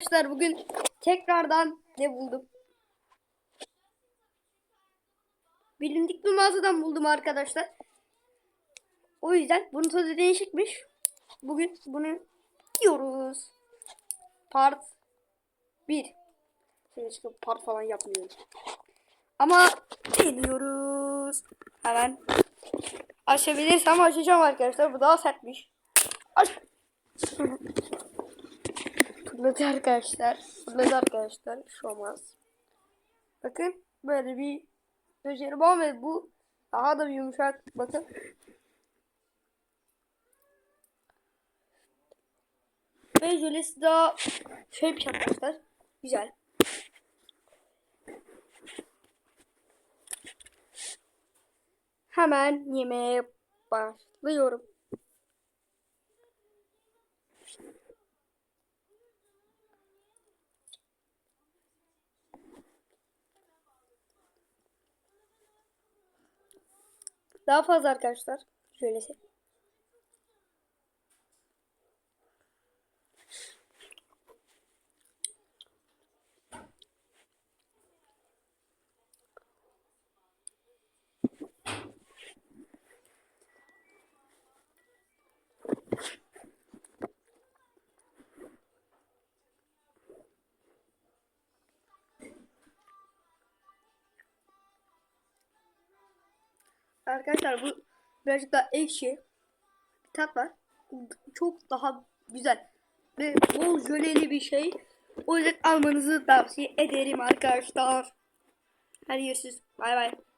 Arkadaşlar bugün tekrardan ne buldum? Bilindik bir mağazadan buldum arkadaşlar. O yüzden bunun tadı değişikmiş. Bugün bunu yiyoruz. Part 1. Şimdi çıkıp part falan yapmıyoruz. Ama deniyoruz. Hemen açabilirsem açacağım arkadaşlar. Bu daha sertmiş. Aç. Fırladı arkadaşlar. Fırladı arkadaşlar. Şu olmaz. Bakın böyle bir var ve bu daha da yumuşak. Bakın. Ve jölesi daha şey bir şey. Güzel. Hemen yemeğe başlıyorum. Daha fazla arkadaşlar. Şöylesi. Arkadaşlar bu birazcık daha ekşi bir tat var. Çok daha güzel ve bol jöleli bir şey. O yüzden almanızı tavsiye ederim arkadaşlar. Hadi görüşürüz. Bay bay.